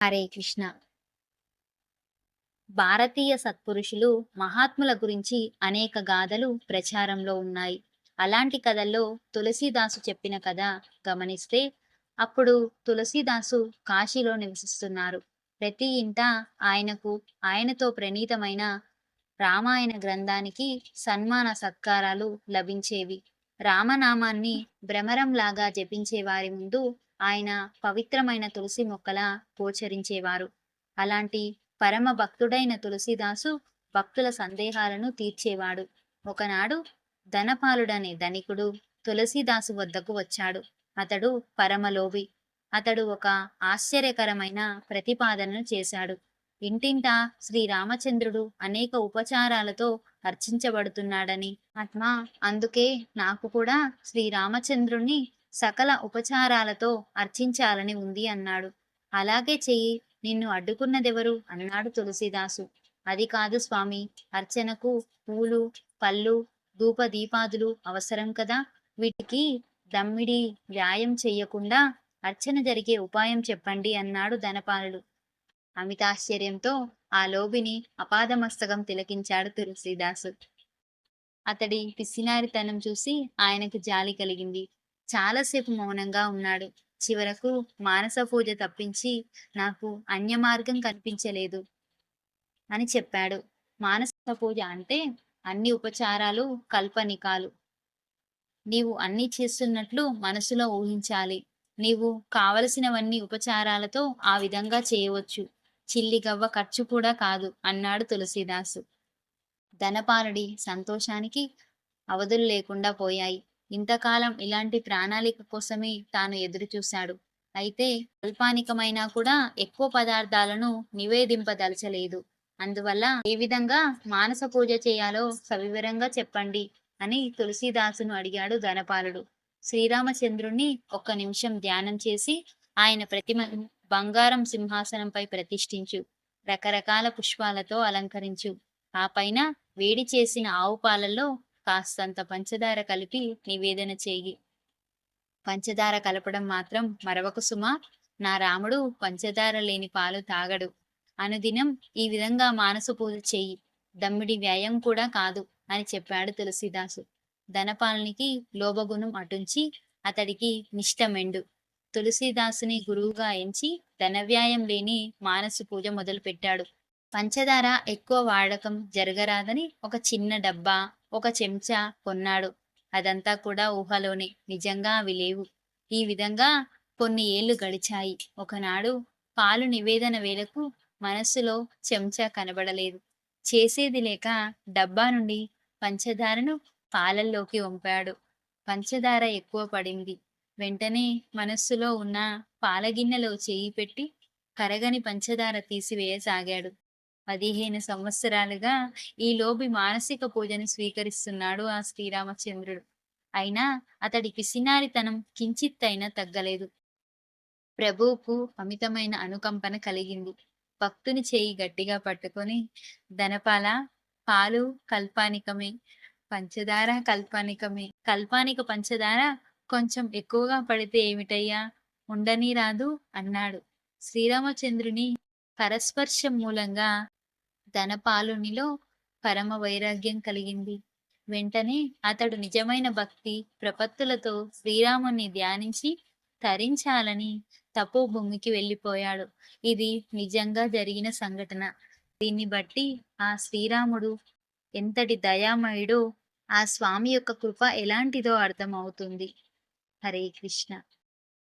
హరే కృష్ణ. భారతీయ సత్పురుషులు మహాత్ముల గురించి అనేక గాథలు ప్రచారంలో ఉన్నాయి. అలాంటి కథల్లో తులసీదాసు చెప్పిన కథ గమనిస్తే అప్పుడు తులసీదాసు కాశీలో నివసిస్తున్నారు. ప్రతి ఇంట ఆయనకు ఆయనతో ప్రణీతమైన రామాయణ గ్రంథానికి సన్మాన సత్కారాలు లభించేవి. రామనామాన్ని భ్రమరంలాగా జపించే వారి ముందు ఆయన పవిత్రమైన తులసి మొక్కల గోచరించేవారు. అలాంటి పరమ భక్తుడైన తులసిదాసు భక్తుల సందేహాలను తీర్చేవాడు. ఒకనాడు ధనపాలుడనే ధనికుడు తులసిదాసు వద్దకు వచ్చాడు. అతడు పరమలోవి అతడు ఒక ఆశ్చర్యకరమైన ప్రతిపాదనను చేశాడు. ఇంటింటా శ్రీరామచంద్రుడు అనేక ఉపచారాలతో అర్చించబడుతున్నాడని. ఆత్మ అందుకే నాకు కూడా శ్రీరామచంద్రుణ్ణి సకల ఉపచారాలతో అర్చించాలని ఉంది అన్నాడు. అలాగే చెయ్యి నిన్ను అడ్డుకున్నదెవరు? అన్నాడు తులసిదాసు. అది కాదు స్వామి అర్చనకు పూలు పళ్ళు ధూప దీపాదులు అవసరం కదా? వీటికి దమ్మిడి వ్యాయం చెయ్యకుండా అర్చన జరిగే ఉపాయం చెప్పండి అన్నాడు ధనపాలుడు. అమితాశ్చర్యంతో ఆ లోబిని అపాదమస్తకం తిలకించాడు తులసీదాసు. అతడి పిసినారితనం చూసి ఆయనకు జాలి కలిగింది. చాలాసేపు మౌనంగా ఉన్నాడు. చివరకు మానస పూజ తప్పించి నాకు అన్య మార్గం కనిపించలేదు అని చెప్పాడు. మానస పూజ అంటే అన్ని ఉపచారాలు కల్పనికాలు. నీవు అన్ని చేస్తున్నట్లు మనసులో ఊహించాలి. నీవు కావలసినవన్నీ ఉపచారాలతో ఆ విధంగా చేయవచ్చు. చిల్లిగవ్వ ఖర్చు కూడా కాదు అన్నాడు తులసీదాసు. ధనపాలుడి సంతోషానికి అవధులు లేకుండా పోయాయి. ఇంతకాలం ఇలాంటి ప్రణాళిక కోసమే తాను ఎదురు చూశాడు. అయితే అల్పానికమైనా కూడా ఎక్కువ పదార్థాలను నివేదింపదలచలేదు. అందువల్ల ఏ విధంగా మానస పూజ చేయాలో సవివరంగా చెప్పండి అని తులసీదాసును అడిగాడు ధనపాలుడు. శ్రీరామచంద్రుణ్ణి ఒక్క నిమిషం ధ్యానం చేసి ఆయన ప్రతిమను బంగారం సింహాసనంపై ప్రతిష్ఠించు. రకరకాల పుష్పాలతో అలంకరించు. ఆ పైన వేడి చేసిన ఆవు పాలల్లో కాస్తంత పంచదార కలిపి నివేదన చేయి. పంచదార కలపడం మాత్రం మరవకు సుమా. నా రాముడు పంచదార లేని పాలు తాగడు. అనుదినం ఈ విధంగా మానస పూజ చేయి. దమ్మిడి వ్యాయం కూడా కాదు అని చెప్పాడు తులసిదాసు. ధనపాలనికి లోభగుణం అటుంచి అతడికి నిష్టమెండు తులసీదాసుని గురువుగా ఎంచి ధనవ్యాయం లేని మానసు పూజ మొదలుపెట్టాడు. పంచదార ఎక్కువ వాడకం జరగరాదని ఒక చిన్న డబ్బా ఒక చెంచా కొన్నాడు. అదంతా కూడా ఊహలోనే. నిజంగా అవి లేవు. ఈ విధంగా కొన్ని ఏళ్ళు గడిచాయి. ఒకనాడు పాలు నివేదన వేలకు మనస్సులో చెంచా కనబడలేదు. చేసేది లేక డబ్బా నుండి పంచదారను పాలల్లోకి వంపాడు. పంచదార ఎక్కువ పడింది. వెంటనే మనస్సులో ఉన్న పాలగిన్నెలో చేయి పెట్టి కరగని పంచదార తీసివేయసాగాడు. పదిహేను సంవత్సరాలుగా ఈ లోబి మానసిక పూజను స్వీకరిస్తున్నాడు ఆ శ్రీరామచంద్రుడు. అయినా అతడి పిసినారితనం కించిత్తైనా తగ్గలేదు. ప్రభువుకు అమితమైన అనుకంపన కలిగింది. భక్తుని చేయి గట్టిగా పట్టుకొని ధనపాల పాలు కల్పానికమే పంచదార కల్పానికమే కల్పానిక పంచదార కొంచెం ఎక్కువగా పడితే ఏమిటయ్యా? ఉండని రాదు అన్నాడు. శ్రీరామచంద్రుని పరస్పర్శం మూలంగా ధనపాలునిలో పరమ వైరాగ్యం కలిగింది. వెంటనే అతడు నిజమైన భక్తి ప్రపత్తులతో శ్రీరాముని ధ్యానించి తరించాలని తపో భూమికి వెళ్ళిపోయాడు. ఇది నిజంగా జరిగిన సంఘటన. దీన్ని బట్టి ఆ శ్రీరాముడు ఎంతటి దయామయుడో ఆ స్వామి యొక్క కృప ఎలాంటిదో అర్థమవుతుంది. హరే కృష్ణ.